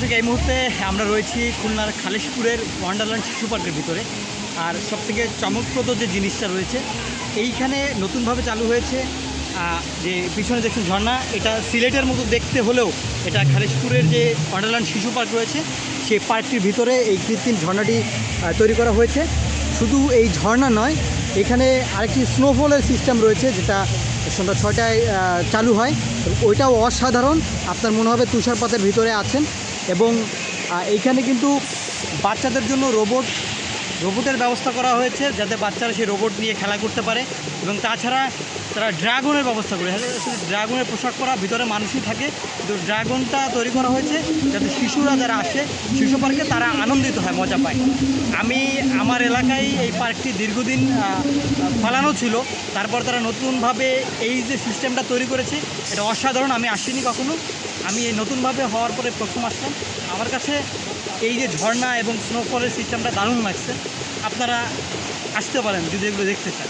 দর্শক, এই মুহূর্তে আমরা রয়েছি খুলনার খালিশপুরের ওয়ান্ডারল্যান্ড শিশু পার্কের ভিতরে। আর সবথেকে চমকপ্রদ যে জিনিসটা রয়েছে, এইখানে নতুনভাবে চালু হয়েছে যে পিছনে দেখছেন ঝর্ণা, এটা সিলেটের মতো দেখতে হলেও এটা খালিশপুরের যে ওয়ান্ডারল্যান্ড শিশু পার্ক রয়েছে সেই পার্কটির ভিতরে এই কৃত্রিম ঝর্ণাটি তৈরি করা হয়েছে। শুধু এই ঝর্ণা নয়, এখানে আরেকটি স্নোফলের সিস্টেম রয়েছে, যেটা সন্ধ্যা ছটায় চালু হয়। ওইটাও অসাধারণ। আপনার মনে হবে তুষারপাতের ভিতরে আছেন। এবং এইখানে কিন্তু বাচ্চাদের জন্য রোবট, রোবটের ব্যবস্থা করা হয়েছে যাতে বাচ্চারা সেই রোবট নিয়ে খেলা করতে পারে এবং তাছাড়া তারা ড্রাগনের ব্যবস্থা করে আসলে ড্রাগনের পোশাক করা ভিতরে মানুষই থাকে, কিন্তু ড্রাগনটা তৈরি করা হয়েছে যাতে শিশুরা যারা আসে শিশু পার্কে তারা আনন্দিত হয়, মজা পায়। আমি আমার এলাকায় এই পার্কটি দীর্ঘদিন ফলানো ছিল। তারপর তারা নতুনভাবে এই যে সিস্টেমটা তৈরি করেছে, এটা অসাধারণ, আমি আসিনি কখনো। আমি এই নতুনভাবে হওয়ার পরে প্রথম আসলাম। আমার কাছে এই যে ঝর্ণা এবং স্নোফলের সিস্টেমটা দারুণ লাগছে। আপনারা আসতে পারেন যদি এগুলো দেখতে চান।